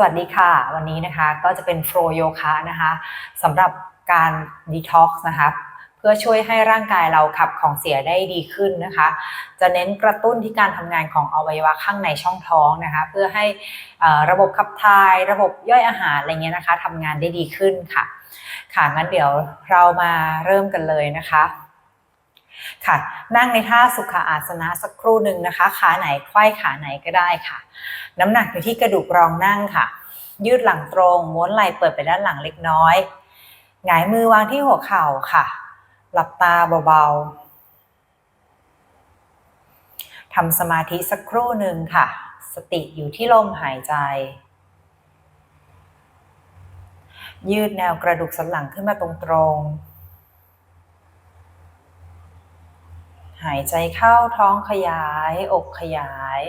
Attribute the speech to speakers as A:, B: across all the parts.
A: สวัสดีค่ะ วันนี้นะคะก็จะเป็นโฟลโยคะนะคะสำหรับการดีท็อกซ์นะคะเพื่อช่วยให้ร่างกายเราขับของเสียได้ดีขึ้นนะคะ จะเน้นกระตุ้นที่การทำงานของอวัยวะข้างในช่องท้องนะคะ เพื่อให้ระบบขับถ่าย ระบบย่อยอาหารอะไรเงี้ยนะคะทำงานได้ดีขึ้นค่ะ ค่ะงั้นเดี๋ยวเรามาเริ่มกันเลยนะคะ ค่ะ นั่งในท่าสุขอาสนะสักครู่หนึ่งนะคะ ขาไหนไขว้ขาไหนก็ได้ค่ะ น้ำหนักอยู่ที่กระดูกรองนั่งค่ะ ยืดหลังตรงม้วนไหล่เปิดไปด้านหลังเล็กน้อยหงายมือวางที่หัวเข่าค่ะ หลับตาเบาๆทำสมาธิสักครู่หนึ่งค่ะ สติอยู่ที่ลมหายใจ ยืดแนวกระดูกสันหลังขึ้นมาตรงๆ หายใจเข้าท้องขยาย อกขยาย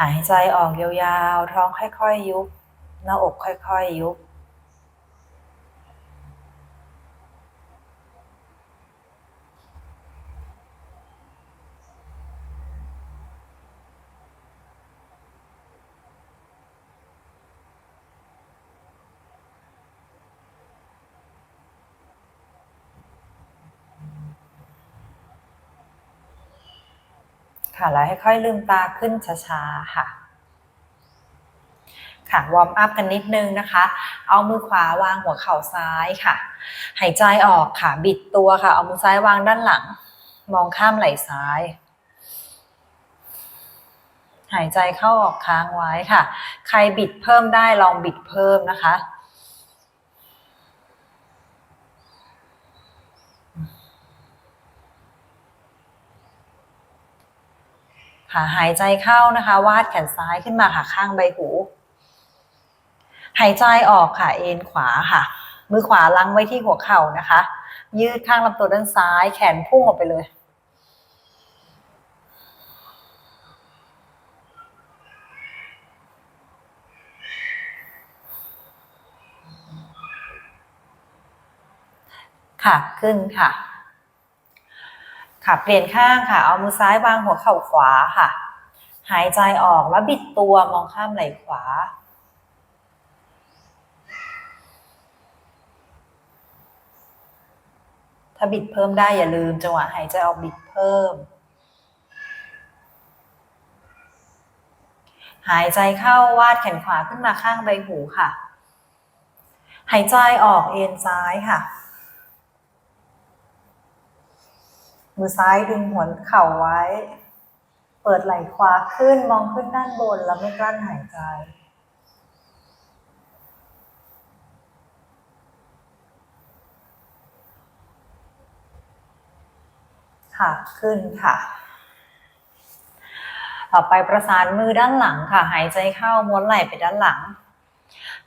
A: หายใจออกยาวๆ ท้องค่อยๆยุบ หน้าอกค่อยๆยุบ ค่ะแล้วค่อยๆลืมตาขึ้นช้าๆค่ะ ค่ะวอร์มอัพกันนิดนึงนะคะ เอามือขวาวางหัวเข่าซ้ายค่ะ หายใจออกค่ะ บิดตัวค่ะ เอามือซ้ายวางด้านหลัง มองข้ามไหล่ซ้าย หายใจเข้าออกค้างไว้ค่ะ ใครบิดเพิ่มได้ลองบิดเพิ่มนะคะ ค่ะหายใจเข้านะคะ วาดแขนซ้ายขึ้นมาค่ะข้างใบหู หายใจออกค่ะเอ็นขวาค่ะ มือขวาลังไว้ที่หัวเข่านะคะ ยืดข้างลำตัวด้านซ้าย แขนพุ่งออกไปเลยค่ะขึ้นค่ะ ค่ะ เปลี่ยนข้างค่ะ เอามือซ้ายวางหัวเข่าขวาค่ะ หายใจออกแล้วบิดตัวมองข้ามไหล่ขวา ถ้าบิดเพิ่มได้อย่าลืมจังหวะหายใจออกบิดเพิ่ม หายใจเข้าวาดแขนขวาขึ้นมาข้างใบหูค่ะ หายใจออกเอ็นซ้ายค่ะ มือซ้ายดึงหัวเข่าไว้ เปิดไหล่ขวาขึ้นมองขึ้นด้านบนแล้วไม่กลั้นหายใจค่ะขึ้นค่ะ ต่อไปประสานมือด้านหลังค่ะ หายใจเข้าม้วนไหล่ไปด้านหลัง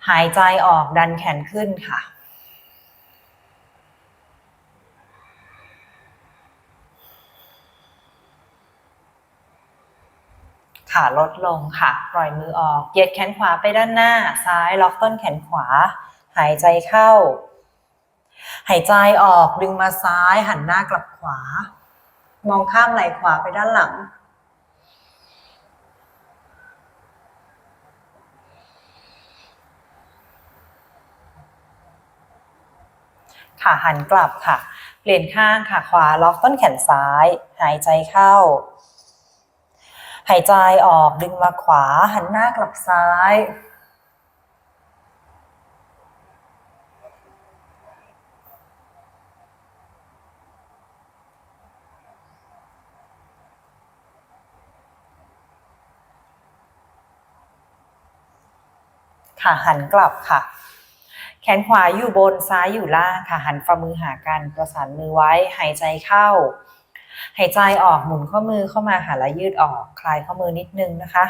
A: หายใจออกดันแขนขึ้นค่ะ ขาลดลงค่ะ ปล่อยมือออกเหยียดแขนขวาไปด้านหน้า ซ้ายล็อกต้นแขนขวา หายใจเข้า หายใจออกดึงมาซ้ายหันหน้ากลับขวา มองข้ามไหล่ขวาไปด้านหลัง ค่ะหันกลับค่ะ เปลี่ยนข้างค่ะขวาล็อกต้นแขนซ้าย หายใจเข้า หายใจออกดึงมาขวา หันหน้ากลับซ้าย ค่ะหันกลับค่ะ แขนขวาอยู่บนซ้ายอยู่ล่างค่ะ หันฝ่ามือหากันประสานมือไว้หายใจเข้า หายใจออกหมุนข้อมือเข้ามาหาและยืดออกคลายข้อมือนิดนึงนะคะ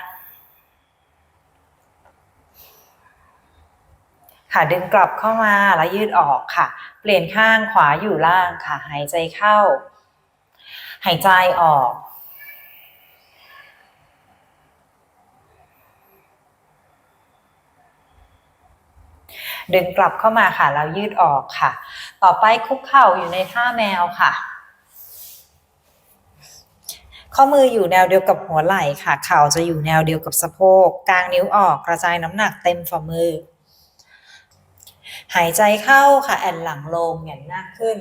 A: ค่ะดึงกลับเข้ามาแล้วยืดออกค่ะ เปลี่ยนข้างขวาอยู่ล่างค่ะ หายใจเข้า หายใจออกดึงกลับเข้ามาค่ะแล้วยืดออกค่ะ ต่อไปคุกเข่าอยู่ในท่าแมวค่ะ ข้อมืออยู่แนวเดียวกับหัวไหล่ค่ะ เข่าจะอยู่แนวเดียวกับสะโพก กลางนิ้วออกกระจายน้ำหนักเต็มฝ่ามือ หายใจเข้าค่ะ แอนหลังลงเหยียดหน้าขึ้น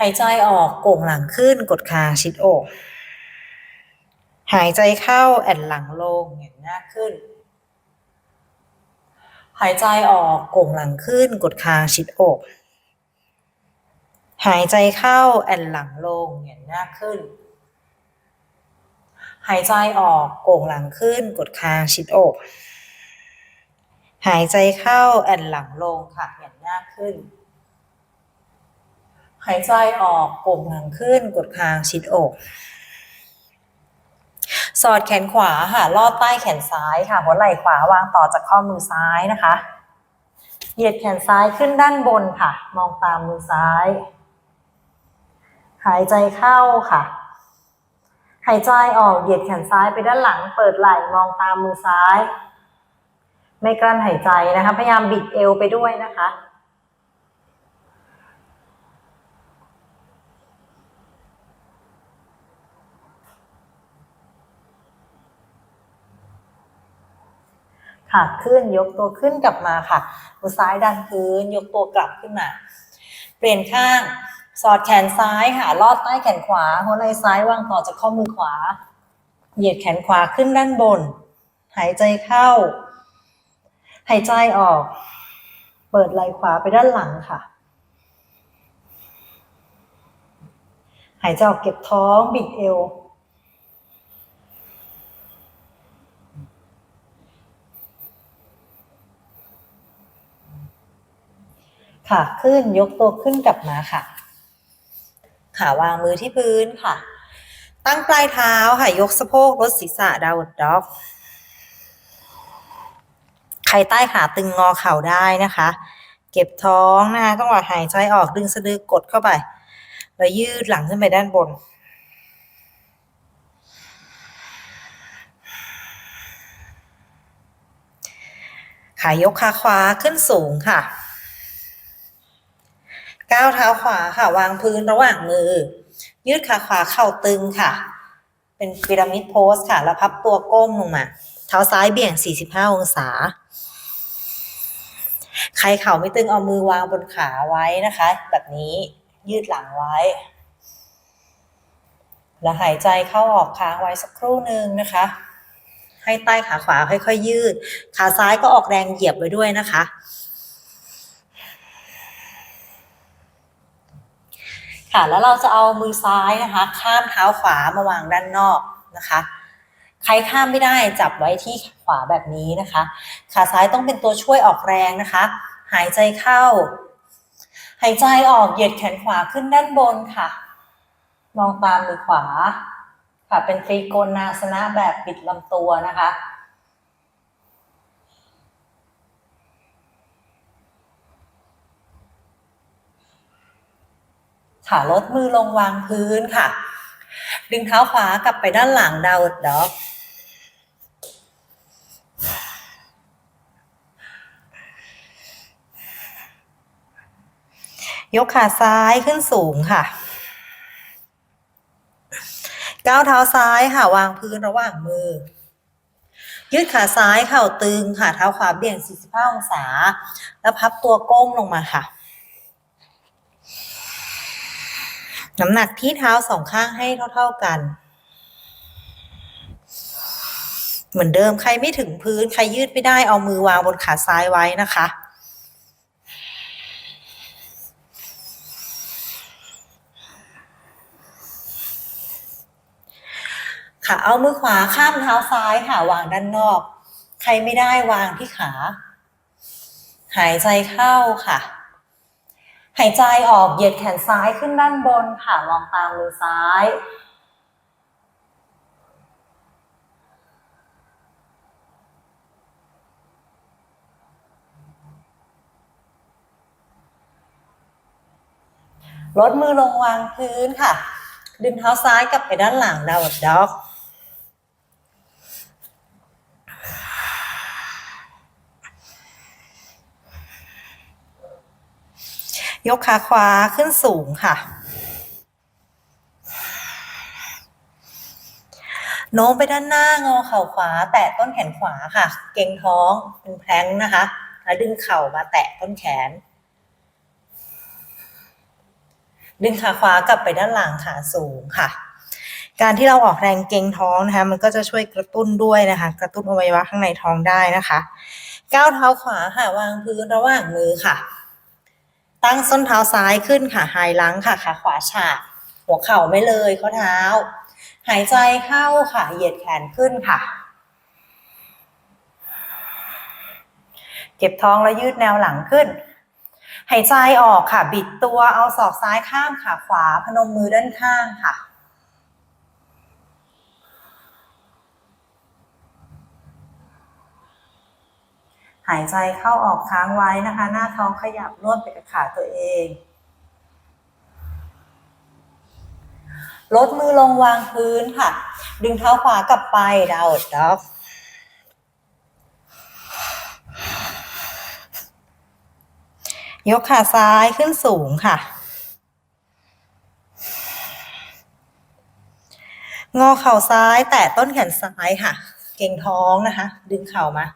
A: หายใจออกโก่งหลังขึ้น กดคางชิดอก หายใจเข้าแอนหลังลงเหยียดหน้าขึ้น หายใจออกโก่งหลังขึ้น กดคางชิดอก หายใจเข้าแอนหลังลงเหยียดหน้าขึ้น หายใจออกโก่งหลังขึ้น กดคางชิดอก หายใจเข้าแอนหลังลงค่ะเหยียดหน้าขึ้น หายใจออกโก่งหลังขึ้น กดคางชิดอก สอดแขนขวาค่ะลอดใต้แขนซ้ายค่ะ หัวไหล่ขวาวางต่อจากข้อมือซ้ายนะคะ เหยียดแขนซ้ายขึ้นด้านบนค่ะ มองตามมือซ้าย หายใจเข้าค่ะ หายใจออกเหยียดแขนซ้ายไปด้านหลัง เปิดไหล่มองตามมือซ้าย ไม่กลั้นหายใจนะคะ พยายามบิดเอวไปด้วยนะคะ ค่ะขึ้นยกตัวขึ้นกลับมาค่ะ มือซ้ายดันพื้นยกตัวกลับขึ้นมา เปลี่ยนข้าง สอดแขนซ้ายค่ะ ลอดใต้แขนขวา หัวไหล่ซ้ายวางต่อจากข้อมือขวา เหยียดแขนขวาขึ้นด้านบน หายใจเข้า หายใจออก เปิดไหล่ขวาไปด้านหลังค่ะ หายใจออกเก็บท้องบิดเอว ค่ะ ขึ้นยกตัวขึ้นกลับมาค่ะ ขาวางมือที่พื้นค่ะ ตั้งปลายเท้าค่ะ ยกสะโพกลดศีรษะดาวดด็อกใครใต้ขาตึงงอเข่าได้นะคะ เก็บท้องนะคะต้องว่าหายใจออกดึงสะดือกดเข้าไป แล้วยืดหลังขึ้นไปด้านบน ขายกขาขวาขึ้นสูงค่ะ ก้าวเท้าขวาค่ะ วางพื้นระหว่างมือ ยืดขาขวาเข่าตึงค่ะ เป็นพีระมิดโพสค่ะ แล้วพับตัวก้มลงมา เท้าซ้ายเบี่ยง 45 องศา ใครเข่าไม่ตึงเอามือวางบนขาไว้นะคะ แบบนี้ยืดหลังไว้ แล้วหายใจเข้าออกค้างไว้สักครู่หนึ่งนะคะ ให้ใต้ขาขวาค่อยๆยืด ขาซ้ายก็ออกแรงเหยียบไว้ด้วยนะคะ ค่ะ แล้วเราจะเอามือซ้ายนะคะ ข้ามเท้าขวามาวางด้านนอกนะคะ ใครข้ามไม่ได้จับไว้ที่ขวาแบบนี้นะคะ ขาซ้ายต้องเป็นตัวช่วยออกแรงนะคะ หายใจเข้า หายใจออกเหยียดแขนขวาขึ้นด้านบนค่ะ มองตามมือขวาค่ะเป็นตรีโกณนาสนะแบบปิดลำตัวนะคะ ค่ะลดมือลงวางพื้นค่ะ ดึงเท้าขวากลับไปด้านหลังดาวดด็อกยกขาซ้ายขึ้นสูงค่ะ ก้าวเท้าซ้ายค่ะ วางพื้นระหว่างมือ ยืดขาซ้ายเข่าตึงค่ะ เท้าขวาเบี่ยง 45 องศา แล้วพับตัวก้มลงมาค่ะ น้ำหนักที่เท้าสองข้างให้เท่า ๆกัน เหมือนเดิมใครไม่ถึงพื้น ใครยืดไม่ได้เอามือวางบนขาซ้ายไว้นะคะ ค่ะเอามือขวาข้ามเท้าซ้ายค่ะวางด้านนอก ใครไม่ได้วางที่ขา หายใจเข้าค่ะ หายใจออกเหยียดแขนซ้ายขึ้นด้านบนค่ะมองตามมือซ้าย ลดมือลงวางพื้นค่ะ ดึงเท้าซ้ายกลับไปด้านหลังดาวด็อก ยกขาขวาขึ้นสูงค่ะ โน้มไปด้านหน้างอเข่าขวา แตะต้นแขนขวาค่ะ เก่งท้องเป็นแพลงนะคะแล้วดึงเข่ามาแตะต้นแขน ดึงขาขวากลับไปด้านหลังขาสูงค่ะ การที่เราออกแรงเกร็งท้องนะคะ มันก็จะช่วยกระตุ้นด้วยนะคะ กระตุ้นอวัยวะข้างในท้องได้นะคะ ก้าวเท้าขวาค่ะวางพื้นระหว่างมือค่ะ ตั้งส้นเท้าซ้ายขึ้นค่ะหายหลังค่ะขาขวาฉากหัวเข่าไม่เลยข้อเท้า หายใจเข้าค่ะเหยียดแขนขึ้นค่ะ เก็บท้องแล้วยืดแนวหลังขึ้น หายใจออกค่ะ บิดตัวเอาศอกซ้ายข้ามขาขวาพนมมือด้านข้างค่ะ หายใจเข้าออกค้างไว้นะคะ หน้าท้องขยับนวดไปกับขาตัวเองลดมือลงวางพื้นค่ะ ดึงเท้าขวากลับไปดาวดด็อกยกขาซ้ายขึ้นสูงค่ะ งอเข่าซ้ายแตะต้นแขนซ้ายค่ะ เก่งท้องนะคะ ดึงเข่ามา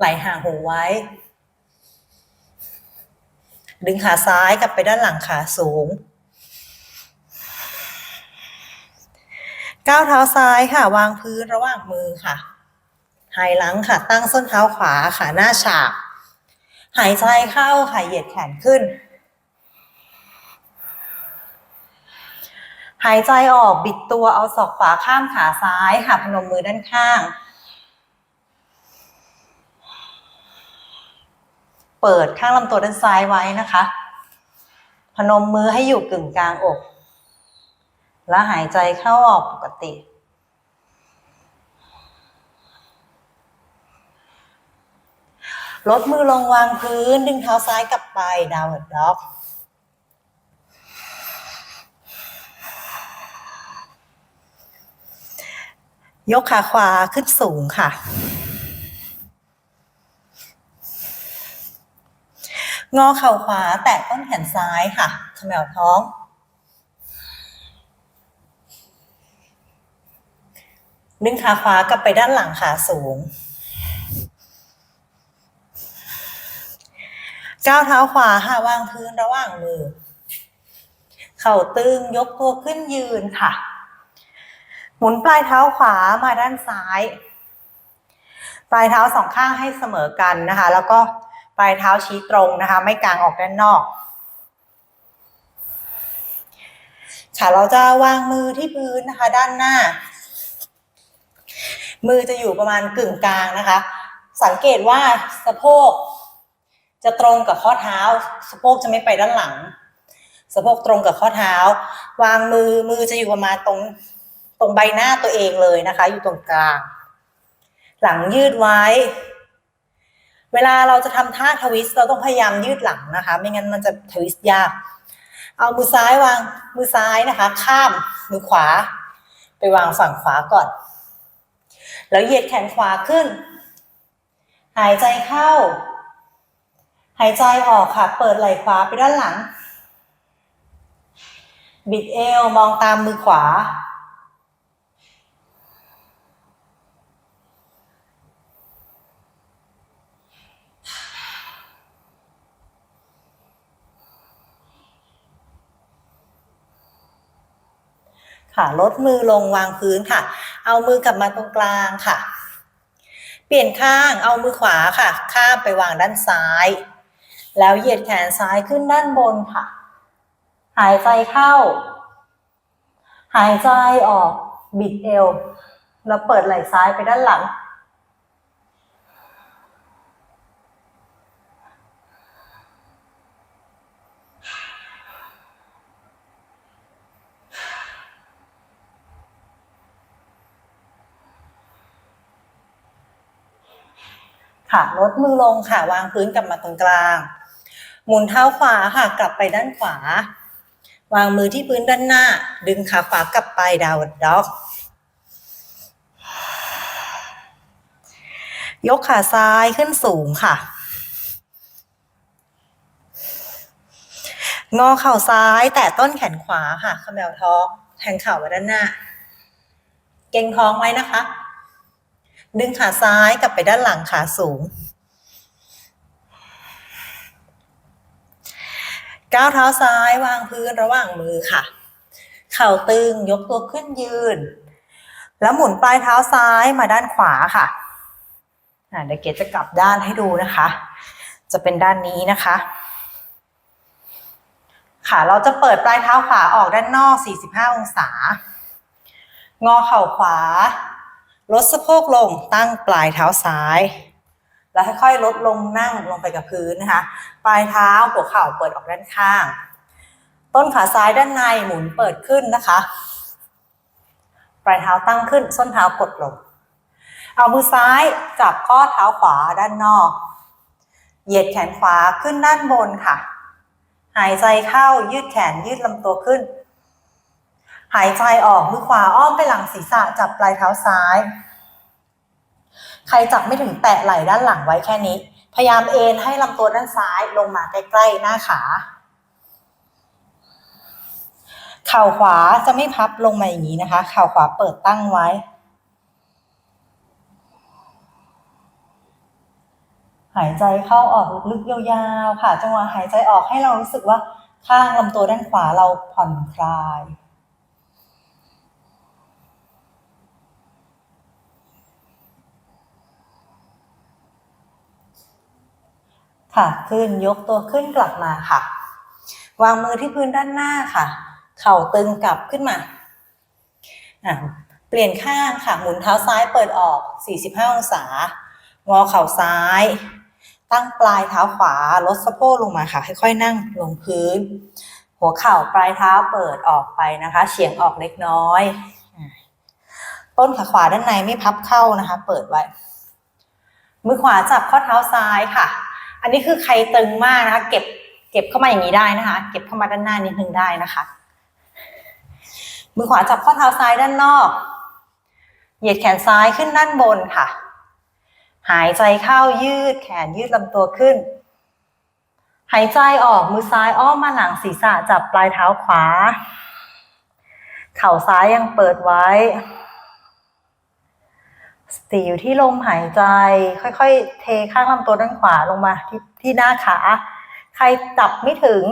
A: ไหลห่างหูไว้ ดึงขาซ้ายกลับไปด้านหลังขาสูง ก้าวเท้าซ้ายค่ะ วางพื้นระหว่างมือค่ะ หายหลังค่ะ ตั้งส้นเท้าขวาค่ะหน้าฉาก หายใจเข้าค่ะ เหยียดแขนขึ้น หายใจออกบิดตัวเอาศอกขวาข้ามขาซ้ายค่ะ พนมมือด้านข้าง เปิดข้างลำตัวด้านซ้ายไว้นะคะ พนมมือให้อยู่กึ่งกลางอก แล้วหายใจเข้าออกปกติ ลดมือลงวางพื้น ดึงเท้าซ้ายกลับไปดาวน์ด็อกยกขาขวาขึ้นสูงค่ะ งอเข่าขวาแตะต้นแขนซ้ายค่ะขมวท้อง ดึงขาขวากลับไปด้านหลังขาสูงก้าวเท้าขวาค่ะวางพื้นระหว่างมือ เข่าตึงยกตัวขึ้นยืนค่ะ หมุนปลายเท้าขวามาด้านซ้าย ปลายเท้าสองข้างให้เสมอกันนะคะ แล้วก็ ปลายเท้าชี้ตรงนะคะ ไม่กางออกด้านนอกค่ะเราจะวางมือที่พื้นนะคะ ด้านหน้า มือจะอยู่ประมาณกึ่งกลางนะคะ สังเกตว่าสะโพก จะตรงกับข้อเท้า สะโพกจะไม่ไปด้านหลัง สะโพกตรงกับข้อเท้า วางมือมือจะอยู่ประมาณตรงตรงใบหน้าตัวเองเลยนะคะ อยู่ตรงกลาง หลังยืดไว้ เวลาเราจะทำท่าทวิสต์เราต้องพยายามยืดหลังนะคะ ไม่งั้นมันจะทวิสต์ยาก เอามือซ้ายวางมือซ้ายนะคะ ข้ามมือขวา ไปวางฝั่งขวาก่อน แล้วเหยียดแขนขวาขึ้น หายใจเข้า หายใจออกค่ะ เปิดไหล่ขวาไปด้านหลัง บิดเอวมองตามมือขวา ค่ะ ลดมือลงวางพื้นค่ะ เอามือกลับมาตรงกลางค่ะ เปลี่ยนข้างเอามือขวาค่ะ ข้ามไปวางด้านซ้าย แล้วเหยียดแขนซ้ายขึ้นด้านบนค่ะ หายใจเข้า หายใจออกบิดเอว แล้วเปิดไหล่ซ้ายไปด้านหลัง ค่ะลดมือลงค่ะ วางพื้นกลับมาตรงกลาง หมุนเท้าขวาค่ะกลับไปด้านขวา วางมือที่พื้นด้านหน้า ดึงขาขวากลับไปดาวด็อก ยกขาซ้ายขึ้นสูงค่ะ งอเข่าซ้ายแตะต้นแขนขวาค่ะขมวท้อง แทงเข่ามาด้านหน้า
B: เก่งท้องไว้นะคะ ดึงขาซ้ายกลับไปด้านหลังขาสูงก้าวเท้าซ้ายวางพื้นระหว่างมือค่ะ เข่าตึงยกตัวขึ้นยืน แล้วหมุนปลายเท้าซ้ายมาด้านขวาค่ะเดี๋ยวเกดจะกลับด้านให้ดูนะคะ จะเป็นด้านนี้นะคะ ค่ะเราจะเปิดปลายเท้าขวาออกด้านนอก 45 องศา งอเข่าขวา ลดสะโพกลงตั้งปลายเท้าซ้าย แล้วค่อยๆลดลงนั่งลงไปกับพื้นนะคะ ปลายเท้าหัวเข่าเปิดออกด้านข้าง ต้นขาซ้ายด้านในหมุนเปิดขึ้นนะคะ ปลายเท้าตั้งขึ้น ส้นเท้ากดลง เอามือซ้ายจับข้อเท้าขวาด้านนอก เหยียดแขนขวาขึ้นด้านบนค่ะ หายใจเข้ายืดแขนยืดลำตัวขึ้น หายใจออกมือขวาอ้อมไปหลังศีรษะจับปลายเท้าซ้าย ใครจับไม่ถึงแตะไหล่ด้านหลังไว้แค่นี้ พยายามเอนให้ลำตัวด้านซ้ายลงมาใกล้ๆหน้าขา เข่าขวาจะไม่พับลงมาอย่างนี้นะคะ เข่าขวาเปิดตั้งไว้หายใจเข้าออกลึกๆยาวๆ ค่ะ จังหวะหายใจออกให้เรารู้สึกว่าข้างลำตัวด้านขวาเราผ่อนคลาย ค่ะ ขึ้นยกตัวขึ้นกลับมาค่ะ วางมือที่พื้นด้านหน้าค่ะ เข่าตึงกลับขึ้นมาอะเปลี่ยนข้างค่ะ หมุนเท้าซ้ายเปิดออก 45 องศา งอเข่าซ้าย ตั้งปลายเท้าขวา ลดสะโพกลงมาค่ะ ค่อยๆนั่งลงพื้น หัวเข่าปลายเท้าเปิดออกไปนะคะ เฉียงออกเล็กน้อย ต้นขาขวาด้านในไม่พับเข้านะคะ เปิดไว้ มือขวาจับข้อเท้าซ้ายค่ะ อันนี้คือใครตึงมากนะคะ เก็บเก็บเข้ามาอย่างนี้ได้นะคะ เก็บเข้ามาด้านหน้านิดนึงได้นะคะ มือขวาจับข้อเท้าซ้ายด้านนอก เหยียดแขนซ้ายขึ้นด้านบนค่ะ หายใจเข้ายืดแขนยืดลำตัวขึ้น หายใจออกมือซ้ายอ้อมมาหลังศีรษะจับปลายเท้าขวา เข่าซ้ายยังเปิดไว้ สติอยู่ที่ลมหายใจ ค่อยๆ เทข้างลำตัวด้านขวาลงมาที่ที่หน้าขา ใครจับไม่ถึง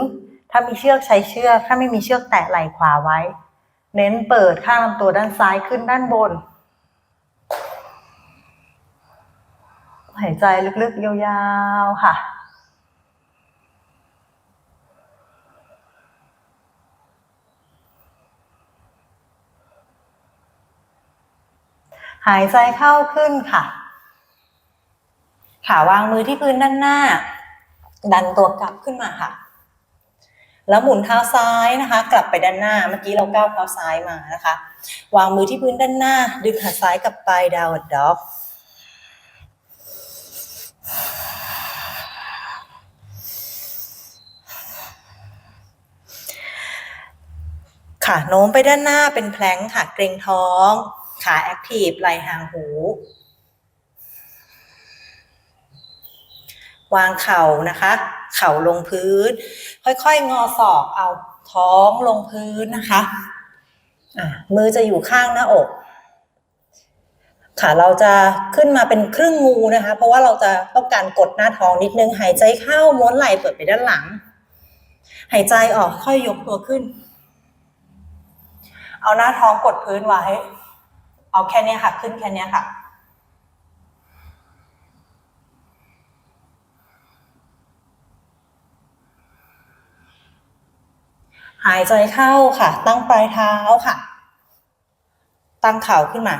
B: ถ้ามีเชือกใช้เชือก ถ้าไม่มีเชือกแตะไหล่ขวาไว้ เน้นเปิดข้างลำตัวด้านซ้ายขึ้นด้านบน หายใจลึกๆ ยาวๆ ค่ะ หายใจเข้าขึ้นค่ะ ขาวางมือที่พื้นด้านหน้า ดันตัวกลับขึ้นมาค่ะ แล้วหมุนเท้าซ้ายนะคะ กลับไปด้านหน้า เมื่อกี้เราก้าวเท้าซ้ายมานะคะ วางมือที่พื้นด้านหน้า ดึงขาซ้ายกลับไปดาวดด็อกค่ะโน้มไปด้านหน้าเป็นแพลงค่ะ เกรงท้อง ขาแอคทีฟไหล่ห่างหู วางเข่านะคะ เข่าลงพื้น ค่อยๆ งอศอกเอาท้องลงพื้นนะคะะมือจะอยู่ข้างหน้าอกค่ะเราจะขึ้นมาเป็นครึ่งงูนะคะ เพราะว่าเราจะต้องการกดหน้าท้องนิดนึง หายใจเข้าม้วนไหล่เปิดไปด้านหลัง หายใจออกค่อยยกตัวขึ้น เอาหน้าท้องกดพื้นไว้ เอาแค่เนี้ยค่ะ ขึ้นแค่เนี้ยค่ะ หายใจเข้าค่ะ ตั้งปลายเท้าค่ะ ตั้งเข่าขึ้นมา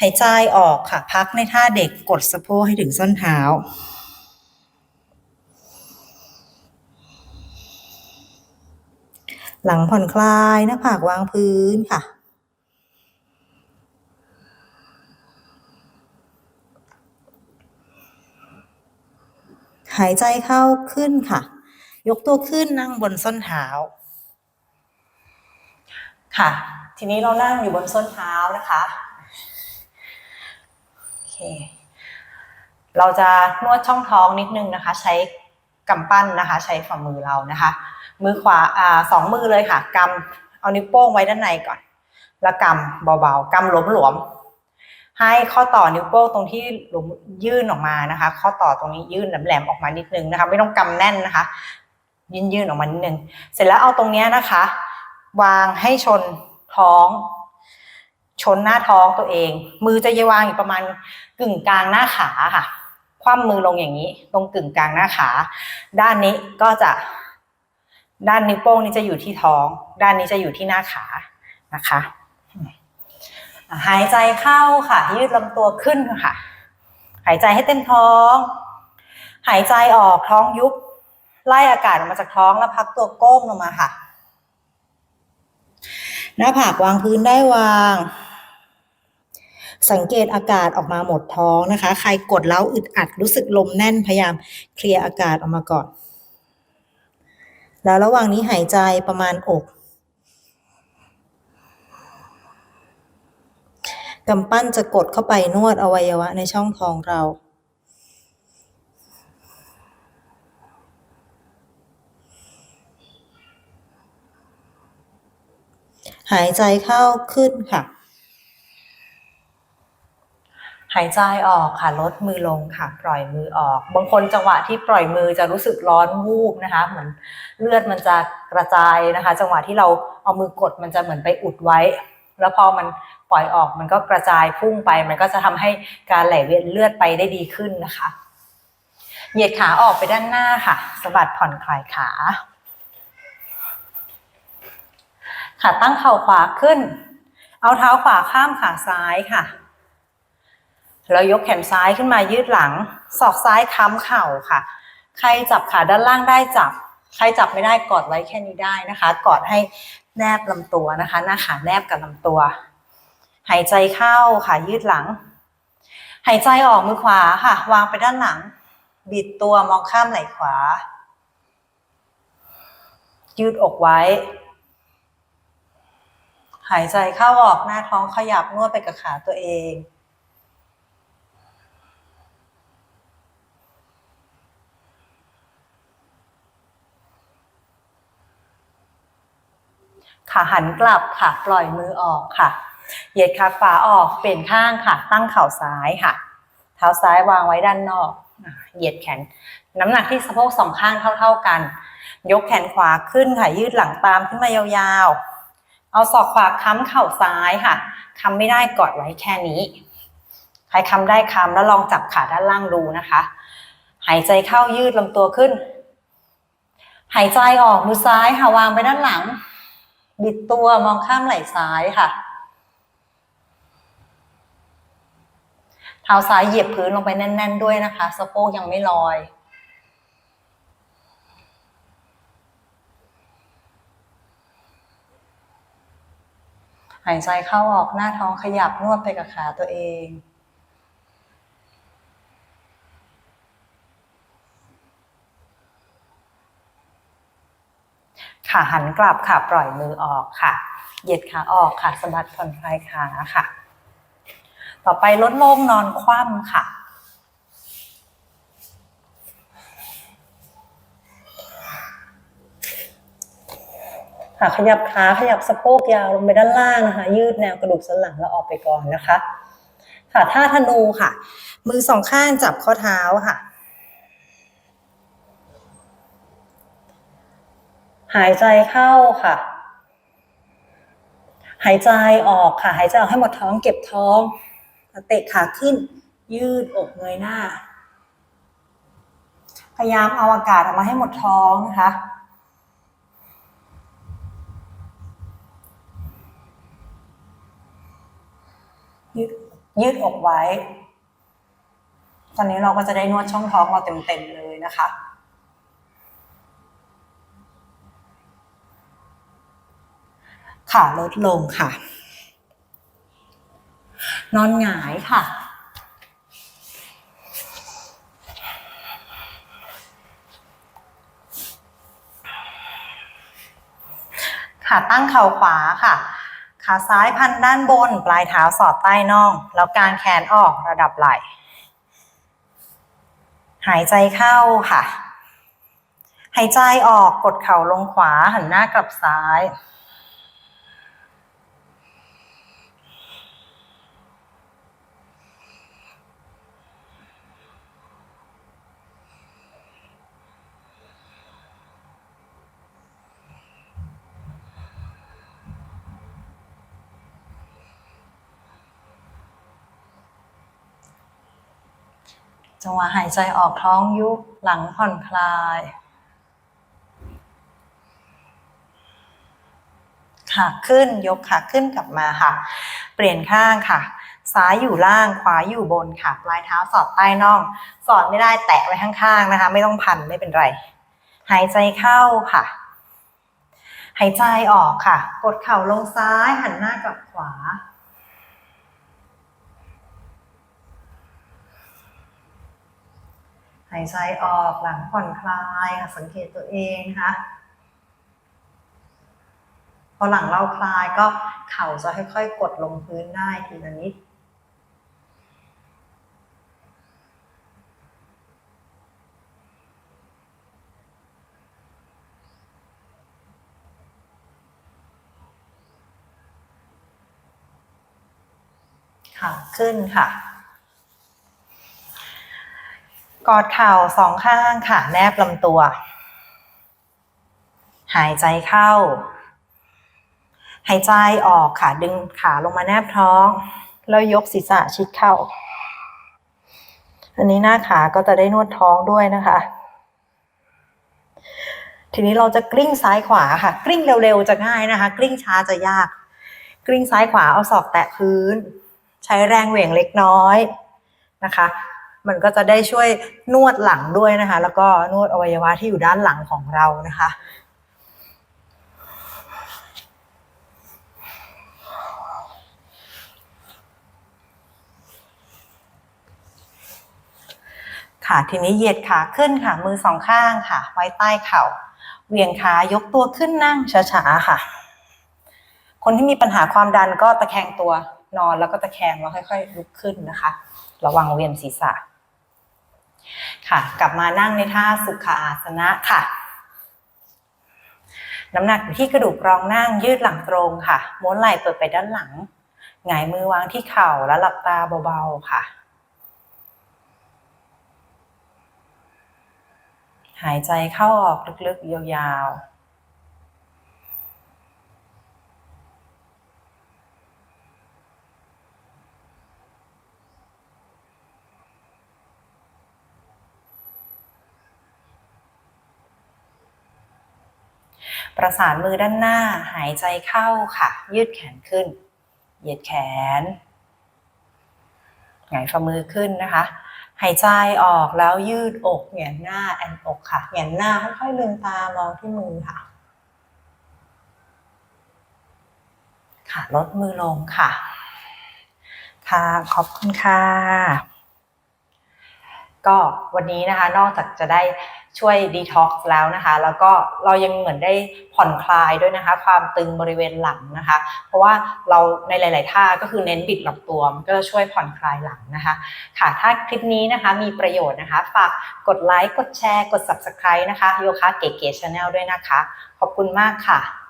B: หายใจออกค่ะ พักในท่าเด็กกดสะโพกให้ถึงส้นเท้าหลังผ่อนคลายหน้าผากวางพื้นค่ะ หายใจเข้าขึ้นค่ะ ยกตัวขึ้นนั่งบนส้นเท้า ค่ะ ทีนี้เรานั่งอยู่บนส้นเท้านะคะโอเคเราจะนวดช่องท้องนิดนึงนะคะ ใช้กำปั้นนะคะ ใช้ฝ่ามือเรานะคะ มือขวาอ่าสองมือเลยค่ะกำเอานิ้วโป้งไว้ด้านในก่อน
A: แล้วกำเบาๆกำหลวมๆ ให้ข้อต่อนิ้วโป้งตรงที่หลุมยื่นออกมานะคะ ข้อต่อตรงนี้ยื่นแหลมๆออกมานิดนึงนะคะ ไม่ต้องกำแน่นนะคะ ยื่นยื่นๆออกมานิดนึงเสร็จแล้วเอาตรงนี้นะคะ วางให้ชนท้อง ชนหน้าท้องตัวเอง มือจะยวางอยู่ประมาณกึ่งกลางหน้าขาค่ะ คว่ำมือลงอย่างนี้ ตรงกึ่งกลางหน้าขา ด้านนี้ก็จะ ด้านนิ้วโป้งนี้จะอยู่ที่ท้อง ด้านนี้จะอยู่ที่หน้าขานะคะ หายใจเข้าค่ะ ยืดลำตัวขึ้นค่ะ หายใจให้เต็มท้อง หายใจออกท้องยุบไล่อากาศออกมาจากท้องแล้วพักตัวก้มลงมาค่ะ หน้าผากวางพื้นได้วาง สังเกตอากาศออกมาหมดท้องนะคะ ใครกดแล้วอึดอัดรู้สึกลมแน่นพยายามเคลียร์อากาศออกมาก่อน แล้วระหว่างนี้หายใจประมาณอก กำปั้นจะกดเข้าไปนวดอวัยวะในช่องท้องเรา หายใจเข้าขึ้นค่ะ หายใจออกค่ะ ลดมือลงค่ะ ปล่อยมือออก บางคนจังหวะที่ปล่อยมือจะรู้สึกร้อนวูบนะคะ เหมือนเลือดมันจะกระจายนะคะ จังหวะที่เราเอามือกดมันจะเหมือนไปอุดไว้ แล้วพอมัน ปล่อยออกมันก็กระจายพุ่งไป มันก็จะทำให้การไหลเวียนเลือดไปได้ดีขึ้นนะคะ เหยียดขาออกไปด้านหน้าค่ะสะบัดผ่อนคลายขาขาตั้งเข่าขวาขึ้น เอาเท้าขวาข้ามขาซ้ายค่ะแล้วยกแขนซ้ายขึ้นมายืดหลัง ศอกซ้ายค้ำเข่าค่ะ ใครจับขาด้านล่างได้จับ ใครจับไม่ได้กอดไว้แค่นี้ได้นะคะ กอดให้แนบลำตัวนะคะ หน้าขาแนบกับลำตัว หายใจเข้าค่ะยืดหลัง หายใจออกมือขวาค่ะ วางไปด้านหลัง บิดตัวมองข้ามไหล่ขวา ยืดอกไว้ หายใจเข้าออกหน้าท้องขยับนวดไปกับขาตัวเองขาหันกลับค่ะ ปล่อยมือออกค่ะ เหยียดขาขวาออกเปลี่ยนข้างค่ะ ตั้งเข่าซ้ายค่ะ เท้าซ้ายวางไว้ด้านนอกเหยียดแขน น้ำหนักที่สะโพกสองข้างเท่า ๆกัน ยกแขนขวาขึ้นค่ะยืดหลังตามขึ้นมายาวๆ เอาศอกขวาค้ำเข่าซ้ายค่ะค้ำไม่ได้กอดไว้แค่นี้ ใครค้ำได้ค้ำแล้วลองจับขาด้านล่างดูนะคะ หายใจเข้ายืดลำตัวขึ้น หายใจออกมือซ้ายค่ะวางไปด้านหลัง บิดตัวมองข้ามไหล่ซ้ายค่ะ เท้าซ้ายเหยียบพื้นลงไปแน่น ๆ ด้วยนะคะ สะโพกยังไม่ลอย หายใจเข้าออกหน้าท้องขยับนวดไปกับขาตัวเองขาหันกลับค่ะ ปล่อยมือออกค่ะ เหยียดขาออกค่ะสะบัดผ่อนคลายขาค่ะ ต่อไปลดลงนอนคว่ำค่ะ ค่ะขยับขาขยับสะโพกยาวลงไปด้านล่างนะคะ ยืดแนวกระดูกสันหลังแล้วออกไปก่อนนะคะ ค่ะท่าธนูค่ะ มือสองข้างจับข้อเท้าค่ะ หายใจเข้าค่ะ หายใจออกค่ะ หายใจออกให้หมดท้องเก็บท้อง เตะขาขึ้น ยืดอกเงยหน้า พยายามเอาอากาศออกมาให้หมดท้องนะคะยืดยืดอกไว้ ตอนนี้เราก็จะได้นวดช่องท้องเราเต็มๆเลยนะคะ ขาลดลงค่ะ นอนหงายค่ะ ขาตั้งเข่าขวาค่ะ ขาซ้ายพันด้านบน ปลายเท้าสอดใต้น่อง แล้วกางแขนออกระดับไหล่ หายใจเข้าค่ะ หายใจออกกดเข่าลงขวาหันหน้ากลับซ้าย
B: จังหวะหายใจออกท้องยุบหลังผ่อนคลาย ขาขึ้นยกขาขึ้นกลับมาค่ะ เปลี่ยนข้างค่ะ ซ้ายอยู่ล่างขวาอยู่บนค่ะ ปลายเท้าสอดใต้น่อง สอดไม่ได้แตะไว้ข้างๆนะคะ ไม่ต้องพันไม่เป็นไร หายใจเข้าค่ะ หายใจออกค่ะ กดเข่าลงซ้ายหันหน้ากลับขวา หายใจออกหลังผ่อนคลายค่ะสังเกตตัวเองนะคะพอหลังเราคลายก็เข่าจะค่อยๆ กดลงพื้นได้ทีละนิดค่ะขึ้นค่ะ กอดเข่าสองข้างค่ะแนบลำตัว หายใจเข้า หายใจออกค่ะดึงขาลงมาแนบท้อง แล้วยกศีรษะชิดเข้า อันนี้หน้าขาก็จะได้นวดท้องด้วยนะคะ ทีนี้เราจะกลิ้งซ้ายขวาค่ะ กลิ้งเร็วๆจะง่ายนะคะ กลิ้งช้าจะยาก กลิ้งซ้ายขวาเอาศอกแตะพื้น ใช้แรงเหวี่ยงเล็กน้อยนะคะ มันก็จะได้ช่วยนวดหลังด้วยนะคะ แล้วก็นวดอวัยวะที่อยู่ด้านหลังของเรานะคะค่ะทีนี้เหยียดขาขึ้นค่ะ มือสองข้างค่ะ ไว้ใต้เข่าเวียงขายกตัวขึ้นนั่งช้าๆค่ะ คนที่มีปัญหาความดันก็ตะแคงตัวนอนแล้วก็ตะแคงแล้วค่อยๆลุกขึ้นนะคะ ระวังเวียนศีรษะ ค่ะ กลับมานั่งในท่าสุขอาสนะค่ะ น้ำหนักอยู่ที่กระดูกรองนั่งยืดหลังตรงค่ะ ม้วนไหล่เปิดไปด้านหลังหงายมือวางที่เข่าแล้วหลับตาเบาๆค่ะ หายใจเข้าออกลึกๆยาวๆ ประสานมือด้านหน้าหายใจเข้าค่ะ ยืดแขนขึ้น เหยียดแขนหงายฝ่ามือขึ้นนะคะ หายใจออกแล้วยืดอกเหงียนหน้าแอนอกค่ะเหงียนหน้าค่อยๆลืมตามองที่มือค่ะ ค่ะลดมือลงค่ะ ค่ะขอบคุณค่ะ ก็วันนี้นะคะนอกจากจะได้ ช่วยดีท็อกซ์แล้วนะคะ แล้วก็เรายังเหมือนได้ผ่อนคลายด้วยนะคะ ความตึงบริเวณหลังนะคะ เพราะว่าเราในหลาย ๆ ท่าก็คือเน้นบิดลำตัวมันก็จะช่วยผ่อนคลายหลังนะคะ ค่ะถ้าคลิปนี้นะคะมีประโยชน์นะคะ ฝากกดไลค์กดแชร์ กด subscribe นะคะโยคะเก๋ๆชาแนลด้วยนะคะ ขอบคุณมากค่ะ